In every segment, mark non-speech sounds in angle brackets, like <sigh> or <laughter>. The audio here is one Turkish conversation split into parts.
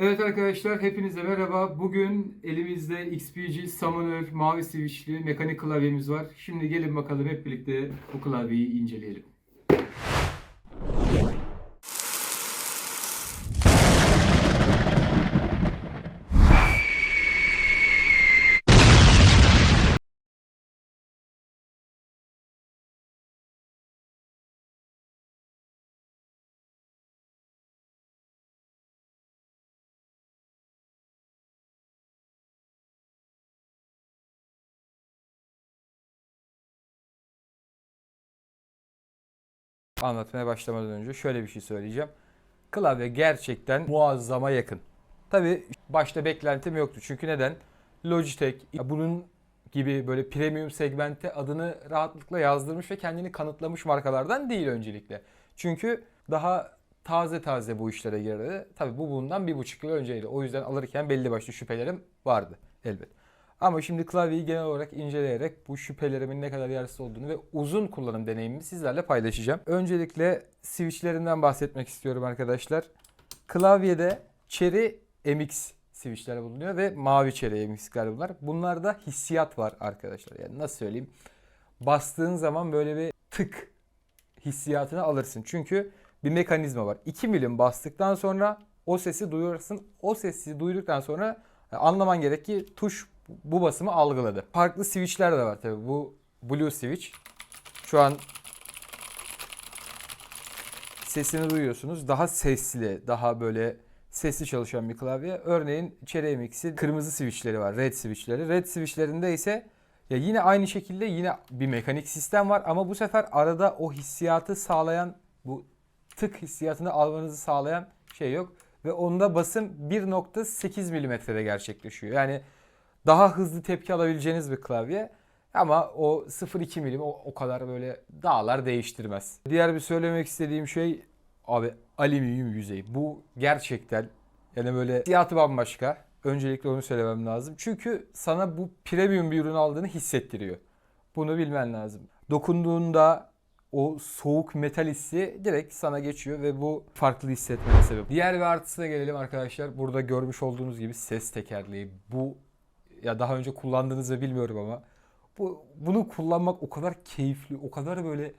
Evet arkadaşlar hepinize merhaba. Bugün elimizde XPG Summoner mavi switchli mekanik klavyemiz var. Şimdi gelin bakalım hep birlikte bu klavyeyi inceleyelim. Anlatmaya başlamadan önce şöyle bir şey söyleyeceğim. Klavye gerçekten muazzama yakın. Tabi başta beklentim yoktu. Çünkü neden? Logitech bunun gibi böyle premium segmente adını rahatlıkla yazdırmış ve kendini kanıtlamış markalardan değil öncelikle. Çünkü daha taze taze bu işlere girdi. Tabi bu bundan bir buçuk yıl önceydi. O yüzden alırken belli başlı şüphelerim vardı elbet. Ama şimdi klavyeyi genel olarak inceleyerek bu şüphelerimin ne kadar yersiz olduğunu ve uzun kullanım deneyimimi sizlerle paylaşacağım. Öncelikle switchlerinden bahsetmek istiyorum arkadaşlar. Klavyede Cherry MX switchler bulunuyor ve mavi Cherry MX'ler bunlar. Bunlarda hissiyat var arkadaşlar. Yani nasıl söyleyeyim? Bastığın zaman böyle bir tık hissiyatını alırsın. Çünkü bir mekanizma var. 2 milim bastıktan sonra o sesi duyuyorsun. O sesi duyduktan sonra anlaman gerek ki tuş bu basımı algıladı. Farklı switchler de var tabii. Bu Blue Switch. Şu an sesini duyuyorsunuz. Daha sesli, daha böyle sesli çalışan bir klavye. Örneğin Cherry MX'in kırmızı switchleri var. Red switchleri. Red switchlerinde ise ya yine aynı şekilde yine bir mekanik sistem var ama bu sefer arada o hissiyatı sağlayan bu tık hissiyatını almanızı sağlayan şey yok ve onda basım 1.8 milimetrede gerçekleşiyor. Yani daha hızlı tepki alabileceğiniz bir klavye. Ama o 0.2 milim o, o kadar böyle dağlar değiştirmez. Diğer bir söylemek istediğim şey abi alüminyum yüzey. Bu gerçekten yani böyle siyahı bambaşka. Öncelikle onu söylemem lazım. Çünkü sana bu premium bir ürün aldığını hissettiriyor. Bunu bilmen lazım. Dokunduğunda o soğuk metal hissi direkt sana geçiyor ve bu farklı hissetmene sebep. Diğer bir artısına gelelim arkadaşlar. Burada görmüş olduğunuz gibi ses tekerleği. Bu ya daha önce kullandığınızı bilmiyorum ama bu bunu kullanmak o kadar keyifli, o kadar böyle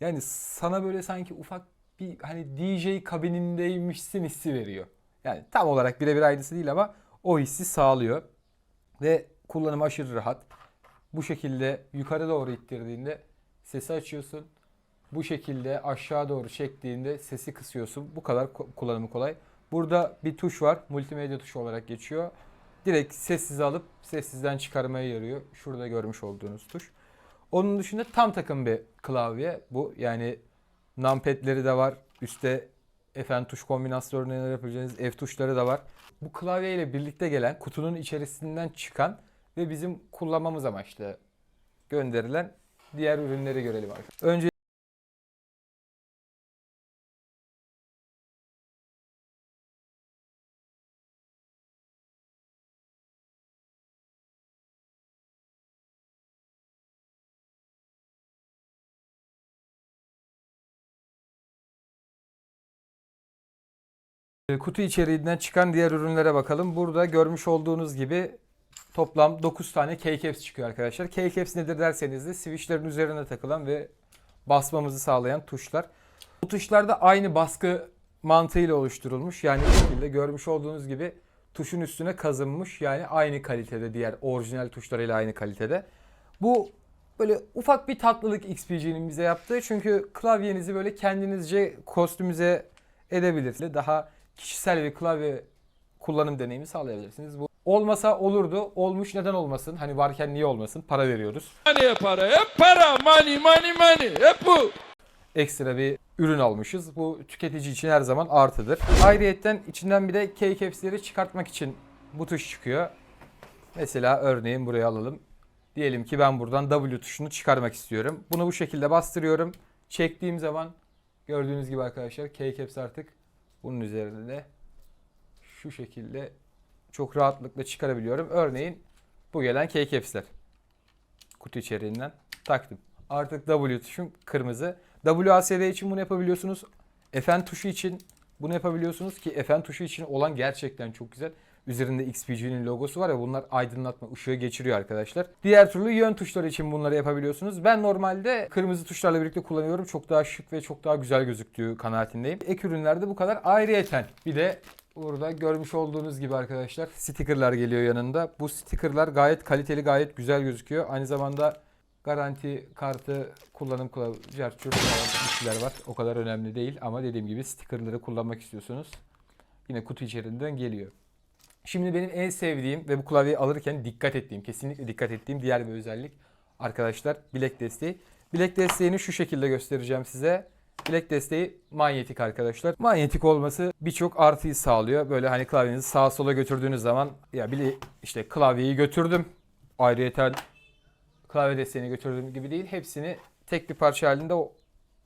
yani sana böyle sanki ufak bir hani DJ kabinindeymişsin hissi veriyor. Yani tam olarak birebir aynısı değil ama o hissi sağlıyor. Ve kullanımı aşırı rahat. Bu şekilde yukarı doğru ittirdiğinde sesi açıyorsun. Bu şekilde aşağı doğru çektiğinde sesi kısıyorsun. Bu kadar kullanımı kolay. Burada bir tuş var. Multimedya tuşu olarak geçiyor. Direkt sessiz alıp sessizden çıkarmaya yarıyor. Şurada görmüş olduğunuz tuş. Onun dışında tam takım bir klavye bu. Yani numpad'leri de var. Üstte FN tuş kombinasyonları yapabileceğiniz F tuşları da var. Bu klavye ile birlikte gelen kutunun içerisinden çıkan ve bizim kullanmamız amaçlı gönderilen diğer ürünleri görelim arkadaşlar. Önce Kutu içeriğinden çıkan diğer ürünlere bakalım. Burada görmüş olduğunuz gibi toplam 9 tane keycaps çıkıyor arkadaşlar. Keycaps nedir derseniz de switchlerin üzerine takılan ve basmamızı sağlayan tuşlar. Bu tuşlar da aynı baskı mantığıyla oluşturulmuş. Yani bu şekilde görmüş olduğunuz gibi tuşun üstüne kazınmış. Yani aynı kalitede diğer orijinal tuşlarıyla aynı kalitede. Bu böyle ufak bir tatlılık XPG'nin bize yaptığı. Çünkü klavyenizi böyle kendinizce kostümize edebilirsiniz. Daha kişisel bir klavye kullanım deneyimi sağlayabilirsiniz. Bu olmasa olurdu. Olmuş neden olmasın? Hani varken niye olmasın? Para veriyoruz. Money para, hep para, money, money, money, hep bu. Ekstra bir ürün almışız. Bu tüketici için her zaman artıdır. Ayrıyetten içinden bir de keycaps'leri çıkartmak için bu tuş çıkıyor. Mesela örneğin buraya alalım. Diyelim ki ben buradan W tuşunu çıkarmak istiyorum. Bunu bu şekilde bastırıyorum. Çektiğim zaman gördüğünüz gibi arkadaşlar keycaps artık bunun üzerinde şu şekilde çok rahatlıkla çıkarabiliyorum. Örneğin bu gelen keycaps'ler. Kutu içeriğinden taktım. Artık W tuşum kırmızı. WASD için bunu yapabiliyorsunuz. FN tuşu için Bunu yapabiliyorsunuz ki FN tuşu için olan gerçekten çok güzel. Üzerinde XPG'nin logosu var ya bunlar aydınlatma ışığı geçiriyor arkadaşlar. Diğer türlü yön tuşları için bunları yapabiliyorsunuz. Ben normalde kırmızı tuşlarla birlikte kullanıyorum. Çok daha şık ve çok daha güzel gözüktüğü kanaatindeyim. Ek ürünlerde bu kadar ayrıyeten. Bir de burada görmüş olduğunuz gibi arkadaşlar stickerlar geliyor yanında. Bu stickerlar gayet kaliteli, gayet güzel gözüküyor. Aynı zamanda garanti kartı, kullanım kılavuzu, bir şeyler var. O kadar önemli değil ama dediğim gibi stickerları kullanmak istiyorsunuz. Yine kutu içerisinden geliyor. Şimdi benim en sevdiğim ve bu klavyeyi alırken dikkat ettiğim, kesinlikle dikkat ettiğim diğer bir özellik arkadaşlar bilek desteği. Bilek desteğini şu şekilde göstereceğim size. Bilek desteği manyetik arkadaşlar. Manyetik olması birçok artıyı sağlıyor. Böyle hani klavyenizi sağa sola götürdüğünüz zaman ya bile işte klavyeyi götürdüm. Ayrıyeten klavye desteğini götürdüğüm gibi değil. Hepsini tek bir parça halinde o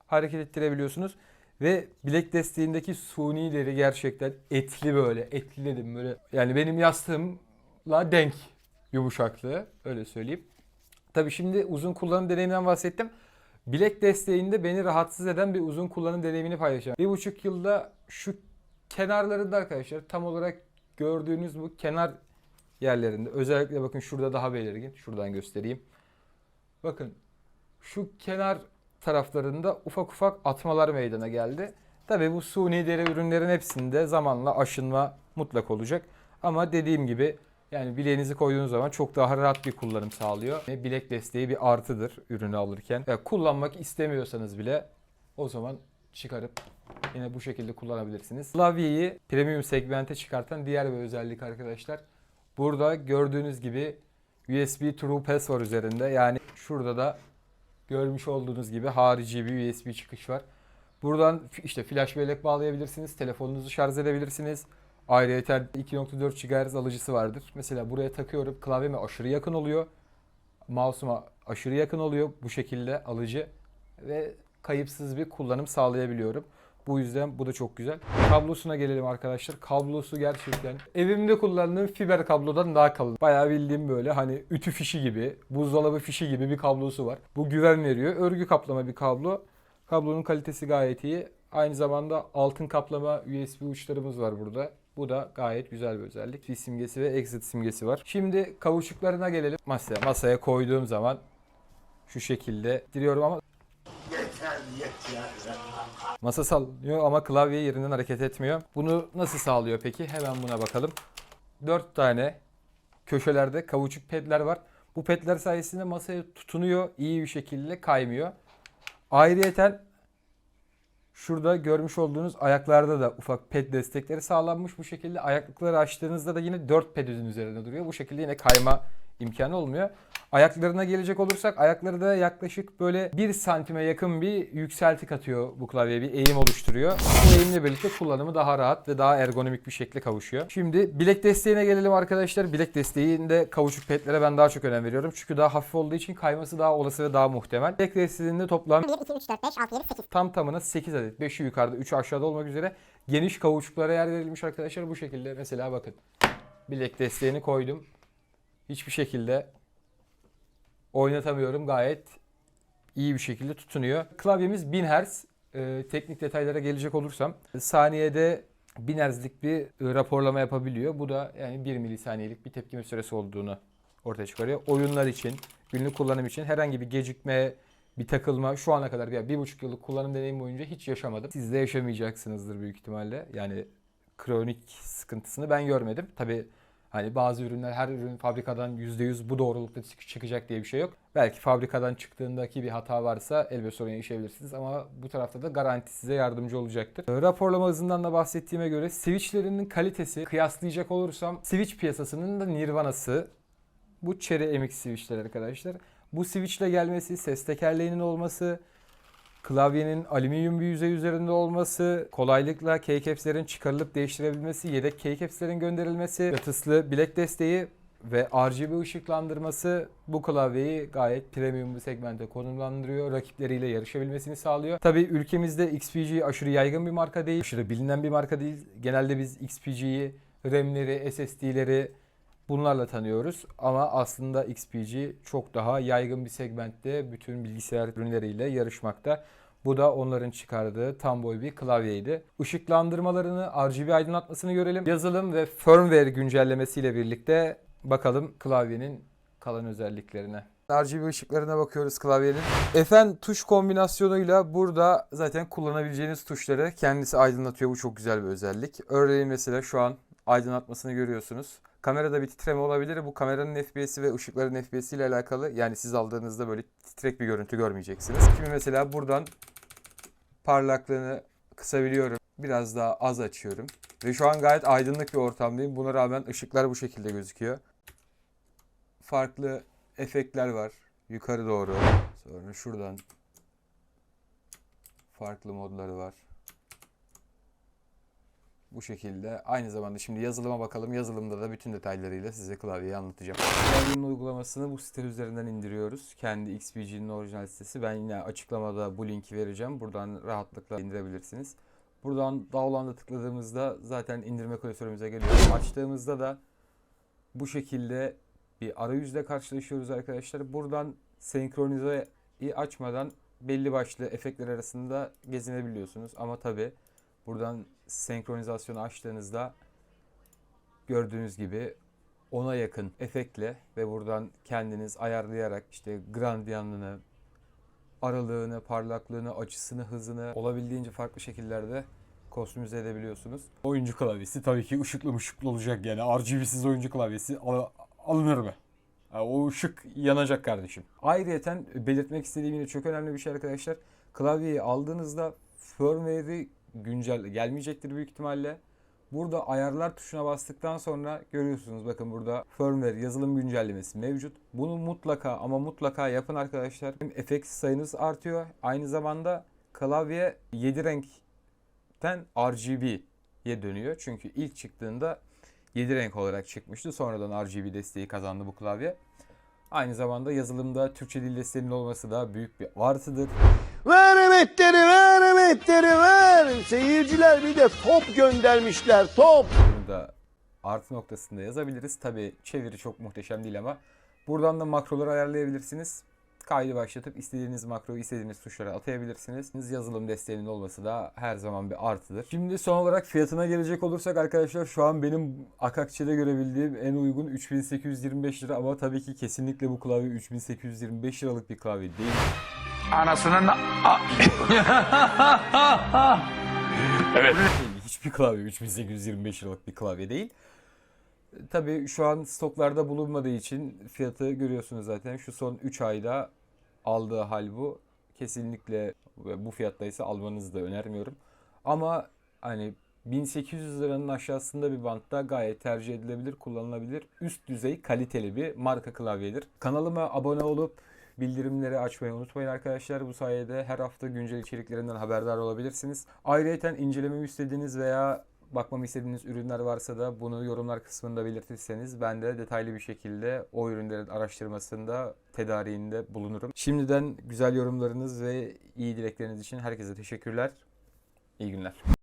hareket ettirebiliyorsunuz. Ve bilek desteğindeki suni deri gerçekten etli böyle. Etli dedim böyle. Yani benim yastığımla denk yumuşaklığı. Öyle söyleyeyim. Tabii şimdi uzun kullanım deneyiminden bahsettim. Bilek desteğinde beni rahatsız eden bir uzun kullanım deneyimini paylaşacağım. Bir buçuk yılda şu kenarlarında arkadaşlar tam olarak gördüğünüz bu kenar yerlerinde özellikle bakın şurada daha belirgin. Şuradan göstereyim. Bakın şu kenar taraflarında ufak ufak atmalar meydana geldi. Tabii bu suni deri ürünlerin hepsinde zamanla aşınma mutlak olacak. Ama dediğim gibi yani bileğinizi koyduğunuz zaman çok daha rahat bir kullanım sağlıyor. Ve Bilek desteği bir artıdır ürünü alırken. Ya kullanmak istemiyorsanız bile o zaman çıkarıp yine bu şekilde kullanabilirsiniz. Klavyeyi premium segmente çıkartan diğer bir özellik arkadaşlar. Burada gördüğünüz gibi USB True Pass var üzerinde. Yani şurada da görmüş olduğunuz gibi harici bir USB çıkış var. Buradan işte flash bellek bağlayabilirsiniz. Telefonunuzu şarj edebilirsiniz. Ayrıca 2.4 GHz alıcısı vardır. Mesela buraya takıyorum. Klavyeme aşırı yakın oluyor. Mouse'uma aşırı yakın oluyor bu şekilde alıcı ve kayıpsız bir kullanım sağlayabiliyorum. Bu yüzden bu da çok güzel. Kablosuna gelelim arkadaşlar. Kablosu gerçekten evimde kullandığım fiber kablodan daha kalın. Bayağı bildiğim böyle hani ütü fişi gibi, buzdolabı fişi gibi bir kablosu var. Bu güven veriyor. Örgü kaplama bir kablo. Kablonun kalitesi gayet iyi. Aynı zamanda altın kaplama USB uçlarımız var burada. Bu da gayet güzel bir özellik. Bir simgesi ve exit simgesi var. Şimdi kavuşuklarına gelelim. Masaya, masaya koyduğum zaman şu şekilde diriyorum ama Masa sallıyor ama klavye yerinden hareket etmiyor. Bunu nasıl sağlıyor peki? Hemen buna bakalım. 4 tane köşelerde kavuçuk pedler var. Bu pedler sayesinde masaya tutunuyor. iyi bir şekilde kaymıyor. Ayrıyeten şurada görmüş olduğunuz ayaklarda da ufak ped destekleri sağlanmış. Bu şekilde ayaklıkları açtığınızda da yine 4 pedin üzerinde duruyor. Bu şekilde yine kayma imkanı olmuyor. Ayaklarına gelecek olursak ayakları da yaklaşık böyle 1 santime yakın bir yükselti katıyor bu klavyeye bir eğim oluşturuyor. Bu eğimle birlikte kullanımı daha rahat ve daha ergonomik bir şekle kavuşuyor. Şimdi bilek desteğine gelelim arkadaşlar. Bilek desteğinde kavuçuk pedlere ben daha çok önem veriyorum. Çünkü daha hafif olduğu için kayması daha olası ve daha muhtemel. Bilek desteğinde toplam 1, 2, 3, 4, 5, 6, 7, 8. tam tamına 8 adet. 5'i yukarıda 3'ü aşağıda olmak üzere geniş kavuçuklara yer verilmiş arkadaşlar. Bu şekilde mesela bakın. Bilek desteğini koydum. Hiçbir şekilde oynatamıyorum. Gayet iyi bir şekilde tutunuyor. Klavyemiz 1000 Hz. Ee, teknik detaylara gelecek olursam saniyede 1000 Hz'lik bir raporlama yapabiliyor. Bu da yani 1 milisaniyelik bir tepkime süresi olduğunu ortaya çıkarıyor. Oyunlar için, günlük kullanım için herhangi bir gecikme, bir takılma şu ana kadar yani bir buçuk yıllık kullanım deneyim boyunca hiç yaşamadım. Siz de yaşamayacaksınızdır büyük ihtimalle. Yani kronik sıkıntısını ben görmedim. Tabi hani bazı ürünler her ürün fabrikadan %100 bu doğrulukta çık- çıkacak diye bir şey yok. Belki fabrikadan çıktığındaki bir hata varsa elbet sorun yaşayabilirsiniz ama bu tarafta da garanti size yardımcı olacaktır. Ee, Raporlama hızından da bahsettiğime göre switchlerinin kalitesi kıyaslayacak olursam switch piyasasının da nirvanası bu Cherry MX switchler arkadaşlar. Bu switchle gelmesi, ses tekerleğinin olması, klavyenin alüminyum bir yüzey üzerinde olması, kolaylıkla keycaps'lerin çıkarılıp değiştirebilmesi, yedek keycaps'lerin gönderilmesi, yatıslı bilek desteği ve RGB ışıklandırması bu klavyeyi gayet premium bir segmente konumlandırıyor. Rakipleriyle yarışabilmesini sağlıyor. Tabii ülkemizde XPG aşırı yaygın bir marka değil. Aşırı bilinen bir marka değil. Genelde biz XPG'yi, RAM'leri, SSD'leri bunlarla tanıyoruz. Ama aslında XPG çok daha yaygın bir segmentte bütün bilgisayar ürünleriyle yarışmakta. Bu da onların çıkardığı tam boy bir klavyeydi. Işıklandırmalarını, RGB aydınlatmasını görelim. Yazılım ve firmware güncellemesiyle birlikte bakalım klavyenin kalan özelliklerine. RGB ışıklarına bakıyoruz klavyenin. FN tuş kombinasyonuyla burada zaten kullanabileceğiniz tuşları kendisi aydınlatıyor. Bu çok güzel bir özellik. Örneğin mesela şu an aydınlatmasını görüyorsunuz. Kamerada bir titreme olabilir. Bu kameranın FPS'i ve ışıkların FPS'i ile alakalı. Yani siz aldığınızda böyle titrek bir görüntü görmeyeceksiniz. Şimdi mesela buradan parlaklığını kısabiliyorum. Biraz daha az açıyorum. Ve şu an gayet aydınlık bir ortamdayım. Buna rağmen ışıklar bu şekilde gözüküyor. Farklı efektler var. Yukarı doğru. Sonra şuradan farklı modları var. Bu şekilde. Aynı zamanda şimdi yazılıma bakalım. Yazılımda da bütün detaylarıyla size klavyeyi anlatacağım. Klavyenin uygulamasını bu site üzerinden indiriyoruz. Kendi XPG'nin orijinal sitesi. Ben yine açıklamada bu linki vereceğim. Buradan rahatlıkla indirebilirsiniz. Buradan download'a tıkladığımızda zaten indirme klasörümüze geliyor. Açtığımızda da bu şekilde bir arayüzle karşılaşıyoruz arkadaşlar. Buradan senkronizeyi açmadan belli başlı efektler arasında gezinebiliyorsunuz. Ama tabi buradan senkronizasyonu açtığınızda gördüğünüz gibi ona yakın efektle ve buradan kendiniz ayarlayarak işte gradyanını, aralığını, parlaklığını, açısını, hızını olabildiğince farklı şekillerde kostümize edebiliyorsunuz. Oyuncu klavyesi tabii ki ışıklı ışıklı olacak yani RGB'siz oyuncu klavyesi al- alınır mı? Ha, o ışık yanacak kardeşim. Ayrıyeten belirtmek istediğim yine çok önemli bir şey arkadaşlar. Klavyeyi aldığınızda firmware'i güncel gelmeyecektir büyük ihtimalle. Burada ayarlar tuşuna bastıktan sonra görüyorsunuz bakın burada firmware yazılım güncellemesi mevcut. Bunu mutlaka ama mutlaka yapın arkadaşlar. Hem efekt sayınız artıyor. Aynı zamanda klavye 7 renkten RGB'ye dönüyor. Çünkü ilk çıktığında 7 renk olarak çıkmıştı. Sonradan RGB desteği kazandı bu klavye. Aynı zamanda yazılımda Türkçe dil desteğinin olması da büyük bir artıdır. Ver emetleri ver emetleri ver. Seyirciler bir de top göndermişler top. Bunu da artı noktasında yazabiliriz. Tabi çeviri çok muhteşem değil ama buradan da makroları ayarlayabilirsiniz. Kaydı başlatıp istediğiniz makroyu istediğiniz tuşlara atayabilirsiniz. Yazılım desteğinin olması da her zaman bir artıdır. Şimdi son olarak fiyatına gelecek olursak arkadaşlar şu an benim Akakçe'de görebildiğim en uygun 3825 lira ama tabii ki kesinlikle bu klavye 3825 liralık bir klavye değil. Anasının... Değil, <laughs> Hiçbir klavye 3825 liralık bir klavye değil. Tabii şu an stoklarda bulunmadığı için fiyatı görüyorsunuz zaten. Şu son 3 ayda aldığı hal bu. Kesinlikle bu fiyattaysa almanızı da önermiyorum. Ama hani 1800 liranın aşağısında bir bantta gayet tercih edilebilir, kullanılabilir. Üst düzey kaliteli bir marka klavyedir. Kanalıma abone olup bildirimleri açmayı unutmayın arkadaşlar. Bu sayede her hafta güncel içeriklerinden haberdar olabilirsiniz. Ayrıca incelememi istediğiniz veya bakmamı istediğiniz ürünler varsa da bunu yorumlar kısmında belirtirseniz ben de detaylı bir şekilde o ürünlerin araştırmasında, tedariğinde bulunurum. Şimdiden güzel yorumlarınız ve iyi dilekleriniz için herkese teşekkürler. İyi günler.